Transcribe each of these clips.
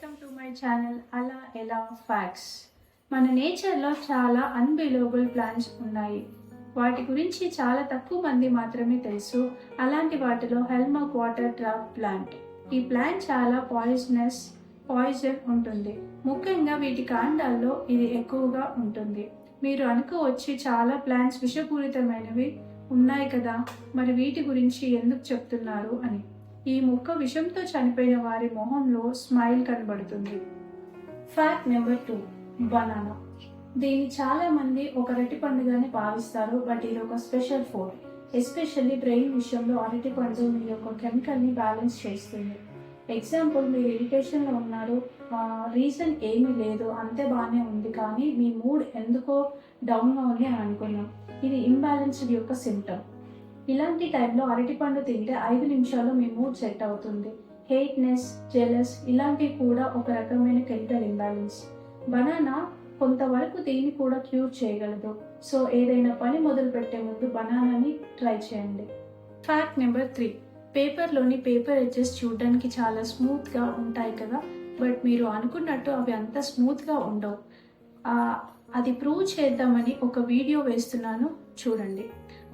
Welcome to my channel అలా ఎలా facts. మన నేచర్లో చాలా అన్బిలోబుల్ ప్లాంట్స్ ఉన్నాయి. వాటి గురించి చాలా తక్కువ మంది మాత్రమే తెలుసు. అలాంటి వాటిలో హెల్మక్ వాటర్ ట్రాప్ ప్లాంట్. ఈ ప్లాంట్ చాలా పాయిజనస్ పాయిజన్ ఉంటుంది. ముఖ్యంగా వీటి కాండాల్లో ఇది ఎక్కువగా ఉంటుంది. మీరు అనుకోవచ్చి చాలా ప్లాంట్స్ విషపూరితమైనవి ఉన్నాయి కదా. మరి వీటి గురించి ఎందుకు చెప్తున్నారు అని. ఈ మొక్క విషంతో చనిపోయిన వారి మొహంలో స్మైల్ కనబడుతుంది. ఫ్యాక్ట్ నెంబర్ టూ బనానా దీన్ని చాలా మంది ఒక అరటి పండుగని భావిస్తారు బట్ ఇది ఒక స్పెషల్ ఫుడ్ ఎస్పెషల్లీ బ్రెయిన్ విషయంలో అరటి పండు మీ యొక్క కెమికల్ని బ్యాలెన్స్ చేస్తుంది. ఎగ్జాంపుల్ మీరు ఇరిటేషన్లో ఉన్నారు రీజన్ ఏమీ లేదు అంతే బాగానే ఉంది కానీ మీ మూడ్ ఎందుకో డౌన్గా ఉంది అని అనుకున్నాం. ఇది ఇంబ్యాలెన్స్డ్ యొక్క సిమ్టమ్ ఇలాంటి టైంలో అరటిపండు తింటే ఐదు నిమిషాల్లో మీ మూడ్ సెట్ అవుతుంది. హెయిట్నెస్ జెలస్ ఇలాంటివి కూడా ఒక రకమైన కెమికల్ ఇంబ్యాలెన్స్ బనానా కొంతవరకు దీన్ని కూడా క్యూర్ చేయగలదు. సో ఏదైనా పని మొదలు పెట్టే ముందు బనానాని ట్రై చేయండి. ఫ్యాక్ట్ నెంబర్ త్రీ పేపర్లోని పేపర్ ఎడ్జెస్ చూడడానికి చాలా స్మూత్గా ఉంటాయి కదా? బట్ మీరు అనుకున్నట్టు అవి అంత స్మూత్గా ఉండవు. అది ప్రూవ్ చేద్దామని ఒక వీడియో వేస్తున్నాను. చూడండి.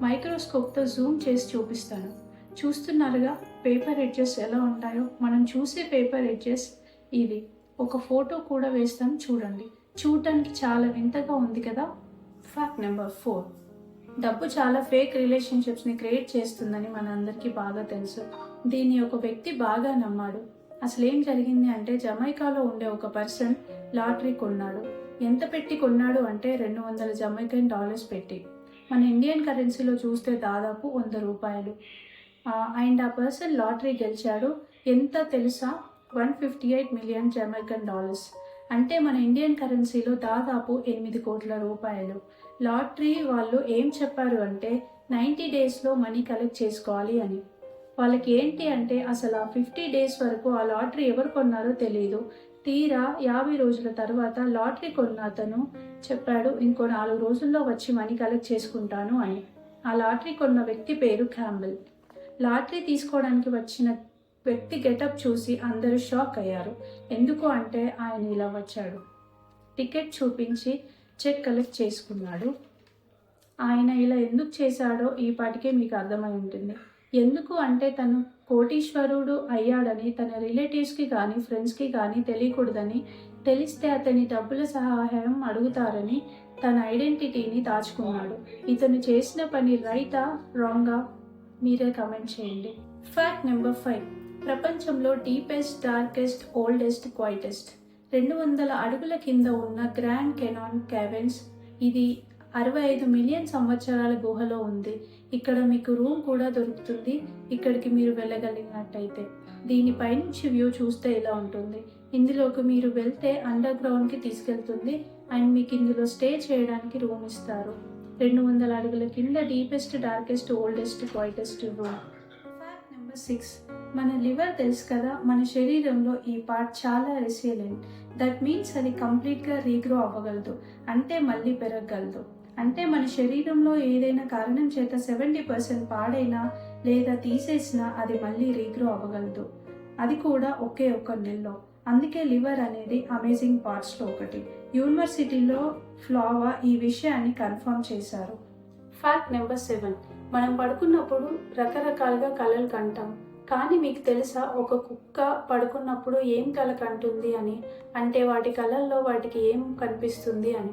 మైక్రోస్కోప్తో జూమ్ చేసి చూపిస్తాను. చూస్తున్నారుగా పేపర్ ఎడ్జెస్ ఎలా ఉంటాయో? మనం చూసే పేపర్ ఎడ్జెస్ ఇది ఒక ఫోటో కూడా వేస్తాం చూడండి. చూడటానికి చాలా వింతగా ఉంది కదా? ఫ్యాక్ట్ నెంబర్ ఫోర్ డబ్బు చాలా ఫేక్ రిలేషన్షిప్స్ని క్రియేట్ చేస్తుందని మనందరికీ బాగా తెలుసు. దీన్ని ఒక వ్యక్తి బాగా నమ్మాడు. అసలు ఏం జరిగింది అంటే జమైకాలో ఉండే ఒక పర్సన్ లాటరీ కొన్నాడు. ఎంత పెట్టి కొన్నాడు అంటే రెండు వందల జమైకన్ డాలర్స్ పెట్టి. మన ఇండియన్ కరెన్సీలో చూస్తే దాదాపు వంద రూపాయలు. అండ్ ఆ పర్సన్ లాటరీ గెలిచాడు. ఎంత తెలుసా? One fifty eight million Jamaican dollars. అంటే మన ఇండియన్ కరెన్సీలో దాదాపు ఎనిమిది కోట్ల రూపాయలు. లాటరీ వాళ్ళు ఏం చెప్పారు అంటే నైంటీ డేస్లో మనీ కలెక్ట్ చేసుకోవాలి అని. వాళ్ళకి ఏంటి అంటే అసలు ఆ ఫిఫ్టీ డేస్ వరకు ఆ లాటరీ ఎవరు కొన్నారో తెలియదు తీరా యాభై రోజుల తర్వాత లాటరీ కొన్న అతను చెప్పాడు ఇంకో నాలుగు రోజుల్లో వచ్చి మనీ కలెక్ట్ చేసుకుంటాను అని. ఆ లాటరీ కొన్న వ్యక్తి పేరు క్యాంబెల్. లాటరీ తీసుకోవడానికి వచ్చిన వ్యక్తి గెటప్ చూసి అందరూ షాక్ అయ్యారు. ఎందుకు అంటే ఆయన ఇలా వచ్చాడు. టికెట్ చూపించి చెక్ కలెక్ట్ చేసుకున్నాడు. ఆయన ఇలా ఎందుకు చేశాడో ఈ పాటికే మీకు అర్థమై ఉంటుంది. ఎందుకు అంటే తను కోటీశ్వరుడు అయ్యాడని తన రిలేటివ్స్కి కానీ ఫ్రెండ్స్కి కానీ తెలియకూడదని తెలిస్తే అతని డబ్బుల సహాయం అడుగుతారని తన ఐడెంటిటీని దాచుకున్నాడు. ఇతను చేసిన పని రైటా రాంగా? మీరే కమెంట్ చేయండి. Fact number five. ప్రపంచంలో డీపెస్ట్ డార్కెస్ట్ ఓల్డెస్ట్ క్వైటెస్ట్. రెండు వందల అడుగుల కింద ఉన్న గ్రాండ్ కెనాన్ క్యావెన్స్ ఇది అరవై ఐదు మిలియన్ సంవత్సరాల గుహలో ఉంది. ఇక్కడ మీకు రూమ్ కూడా దొరుకుతుంది. ఇక్కడికి మీరు వెళ్ళగలిగినట్టయితే. దీనిపై నుంచి వ్యూ చూస్తే ఇలా ఉంటుంది. ఇందులోకి మీరు వెళ్తే అండర్ గ్రౌండ్కి తీసుకెళ్తుంది. అండ్ మీకు ఇందులో స్టే చేయడానికి రూమ్ ఇస్తారు. రెండు వందల అడుగుల కింద deepest darkest oldest quietest room. Fact number six మన లివర్ తెలుసు కదా మన శరీరంలో ఈ పార్ట్ చాలా రెసిలియంట్ దట్ మీన్స్ అది కంప్లీట్గా రీగ్రో అవ్వగలదు. అంటే మళ్ళీ పెరగగలదు. అంటే మన శరీరంలో ఏదైనా కారణం చేత సెవెంటీ పర్సెంట్ పాడైనా లేదా తీసేసినా అది మళ్ళీ రీగ్రో అవ్వగలదు. అది కూడా ఒకే ఒక్క నెలలో. అందుకే లివర్ అనేది అమేజింగ్ పార్ట్స్లో ఒకటి. యూనివర్సిటీలో ఫ్లావా ఈ విషయాన్ని కన్ఫర్మ్ చేశారు. ఫ్యాక్ట్ నెంబర్ సెవెన్ మనం పడుకున్నప్పుడు రకరకాలుగా కలలు కంటాం. కానీ మీకు తెలుసా ఒక కుక్క పడుకున్నప్పుడు ఏం కల కంటుంది అని? అంటే వాటి కళల్లో వాటికి ఏం కనిపిస్తుంది అని.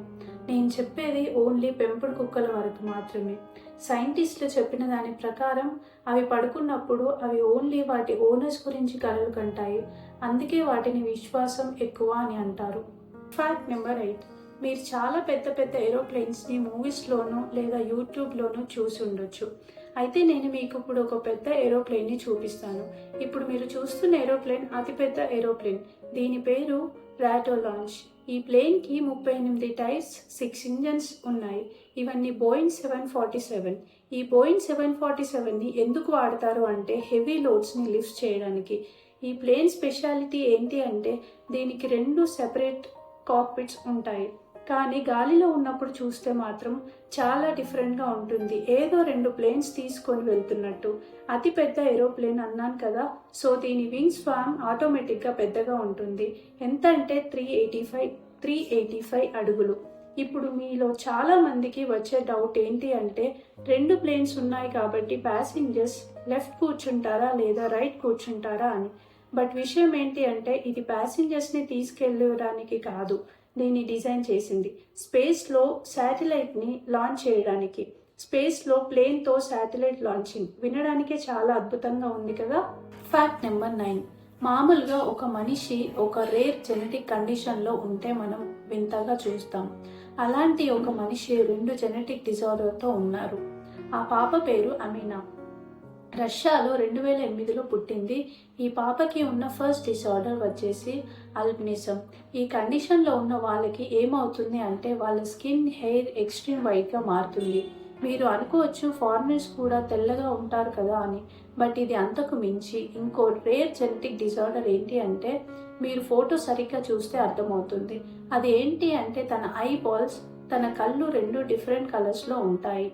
నేను చెప్పేది ఓన్లీ పెంపుడు కుక్కల వరకు మాత్రమే. సైంటిస్టులు చెప్పిన దాని ప్రకారం అవి పడుకున్నప్పుడు అవి ఓన్లీ వాటి ఓనర్స్ గురించి కలలు కంటాయి. అందుకే వాటిని విశ్వాసం ఎక్కువ అని అంటారు. ఫ్యాక్ట్ నెంబర్ ఎయిట్ మీరు చాలా పెద్ద పెద్ద ఏరోప్లేన్స్ని మూవీస్లోనూ లేదా యూట్యూబ్లోనూ చూసి ఉండొచ్చు. అయితే నేను మీకు ఇప్పుడు ఒక పెద్ద ఏరోప్లేన్ని చూపిస్తాను. ఇప్పుడు మీరు చూస్తున్న ఏరోప్లేన్ అతిపెద్ద ఏరోప్లేన్. దీని పేరు రాటో లాంచ్. ఈ ప్లేన్కి ముప్పై ఎనిమిది టైర్స్ సిక్స్ ఇంజన్స్ ఉన్నాయి. ఇవన్నీ బోయింగ్ సెవెన్ ఫార్టీ సెవెన్. ఈ బోయింగ్ సెవెన్ ఫార్టీ సెవెన్ని ఎందుకు వాడతారు అంటే హెవీ లోడ్స్ని లిఫ్ట్ చేయడానికి. ఈ ప్లేన్ స్పెషాలిటీ ఏంటి అంటే దీనికి రెండు సెపరేట్ కాక్పిట్స్ ఉంటాయి. కానీ గాలిలో ఉన్నప్పుడు చూస్తే మాత్రం చాలా డిఫరెంట్గా ఉంటుంది. ఏదో రెండు ప్లేన్స్ తీసుకొని వెళ్తున్నట్టు. అతి పెద్ద ఏరోప్లేన్ అన్నాను కదా సో దీని వింగ్స్ ఫామ్ ఆటోమేటిక్గా పెద్దగా ఉంటుంది. ఎంత అంటే three eighty five three eighty five అడుగులు. ఇప్పుడు మీలో చాలామందికి వచ్చే డౌట్ ఏంటి అంటే రెండు ప్లేన్స్ ఉన్నాయి కాబట్టి ప్యాసింజర్స్ లెఫ్ట్ కూర్చుంటారా లేదా రైట్ కూర్చుంటారా అని. బట్ విషయం ఏంటి అంటే ఇది ప్యాసింజర్స్ని తీసుకెళ్ళడానికి కాదు. దీన్ని డిజైన్ చేసింది. స్పేస్లో శాటిలైట్ని లాంచ్ చేయడానికి. స్పేస్లో ప్లేన్తో శాటిలైట్ లాంచింగ్. వినడానికే చాలా అద్భుతంగా ఉంది కదా? Fact number nine. మామూలుగా ఒక మనిషి ఒక రేర్ జెనెటిక్ కండిషన్లో ఉంటే మనం వింతగా చూస్తాం. అలాంటి ఒక మనిషి రెండు జెనెటిక్ డిజార్డర్తో ఉన్నారు. ఆ పాప పేరు అమీనా. రష్యాలో రెండు వేల ఎనిమిదిలో పుట్టింది. ఈ పాపకి ఉన్న ఫస్ట్ డిసార్డర్ వచ్చేసి అల్బినిజం. ఈ కండిషన్లో ఉన్న వాళ్ళకి ఏమవుతుంది అంటే వాళ్ళ స్కిన్ హెయిర్ ఎక్స్ట్రీమ్ వైట్గా మారుతుంది. మీరు అనుకోవచ్చు ఫారినర్స్ కూడా తెల్లగా ఉంటారు కదా అని. బట్ ఇది అంతకు మించి ఇంకో రేర్ జెనెటిక్ డిజార్డర్ ఏంటి అంటే మీరు ఫోటో సరిగ్గా చూస్తే అర్థమవుతుంది. అది ఏంటి అంటే తన ఐ బాల్స్ తన కళ్ళు రెండు డిఫరెంట్ కలర్స్లో ఉంటాయి.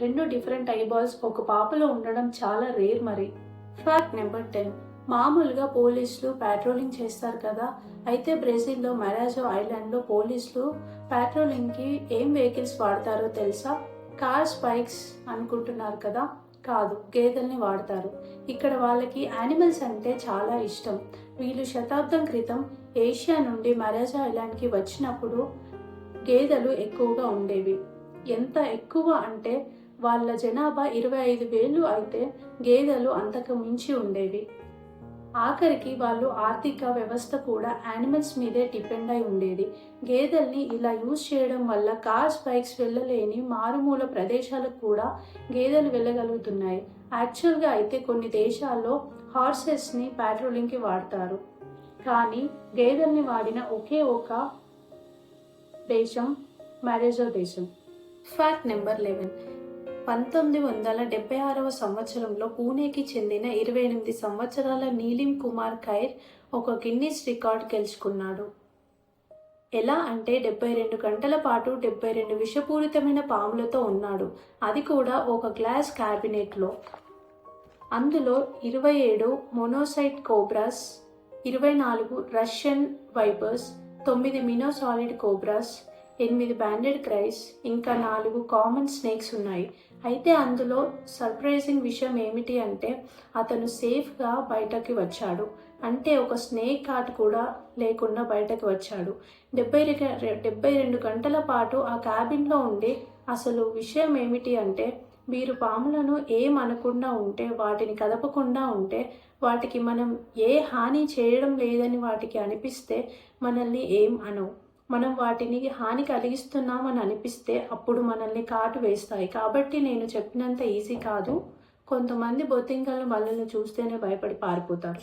రెండు డిఫరెంట్ ఐబాల్స్ ఒక పాపలో ఉండడం చాలా రేర్ మరి. ఫ్యాక్ట్ నెంబర్ టెన్ మామూలుగా పోలీసులు పాట్రోలింగ్ చేస్తారు కదా అయితే బ్రెజిల్లో మెరాజో ఐలాండ్లో పోలీసులు పాట్రోలింగ్కి ఏం వెహికల్స్ వాడతారో తెలుసా? కార్స్ బైక్స్ అనుకుంటున్నారు కదా? కాదు గేదెల్ని వాడతారు. ఇక్కడ వాళ్ళకి యానిమల్స్ అంటే చాలా ఇష్టం. వీళ్ళు శతాబ్దం క్రితం ఏషియా నుండి మరాజా ఐలాండ్కి వచ్చినప్పుడు గేదెలు ఎక్కువగా ఉండేవి. ఎంత ఎక్కువ అంటే వాళ్ళ జనాభా ఇరవై ఐదు వేలు అయితే గేదెలు అంతకు మించి ఉండేవి. ఆఖరికి వాళ్ళు ఆర్థిక వ్యవస్థ కూడా యానిమల్స్ మీదే డిపెండ్ అయి ఉండేది. గేదెల్ని ఇలా యూజ్ చేయడం వల్ల కార్స్ బైక్స్ వెళ్ళలేని మారుమూల ప్రదేశాలకు కూడా గేదెలు వెళ్ళగలుగుతున్నాయి. యాక్చువల్గా అయితే కొన్ని దేశాల్లో హార్సెస్ని ప్యాట్రోలింగ్కి వాడతారు. కానీ గేదెల్ని వాడిన ఒకే ఒక దేశం మ్యారేజో దేశం. ఫ్యాక్ట్ నెంబర్ లెవెన్ పంతొమ్మిది వందల డెబ్బై ఆరవ సంవత్సరంలో పూణేకి చెందిన ఇరవై ఎనిమిది సంవత్సరాల నీలిం కుమార్ ఖైర్ ఒక గిన్నిస్ రికార్డ్ గెలుచుకున్నాడు. ఎలా అంటే డెబ్బై రెండు గంటల పాటు డెబ్బై రెండు విషపూరితమైన పాములతో ఉన్నాడు. అది కూడా ఒక గ్లాస్ క్యాబినెట్లో. అందులో ఇరవై ఏడు మొనోసైట్ కోబ్రాస్ ఇరవై నాలుగు రష్యన్ వైపర్స్ తొమ్మిది మినోసాలిడ్ కోబ్రాస్ ఎనిమిది బ్యాండెడ్ క్రైస్ ఇంకా నాలుగు కామన్ స్నేక్స్ ఉన్నాయి. అయితే అందులో సర్ప్రైజింగ్ విషయం ఏమిటి అంటే అతను సేఫ్గా బయటకి వచ్చాడు. అంటే ఒక స్నేక్ కాట్ కూడా లేకుండా బయటకు వచ్చాడు. డెబ్బై డెబ్బై రెండు గంటల పాటు ఆ క్యాబిన్లో ఉండి అసలు విషయం ఏమిటి అంటే మీరు పాములను ఏం అనకుండా ఉంటే వాటిని కదపకుండా ఉంటే వాటికి మనం ఏ హాని చేయడం లేదని వాటికి అనిపిస్తే మనల్ని ఏం అనవు. మనం వాటిని హాని కలిగిస్తున్నామని అనిపిస్తే అప్పుడు మనల్ని కాటు వేస్తాయి. కాబట్టి నేను చెప్పినంత ఈజీ కాదు. కొంతమంది బొత్తింకలను బల్లను చూస్తేనే భయపడి పారిపోతారు.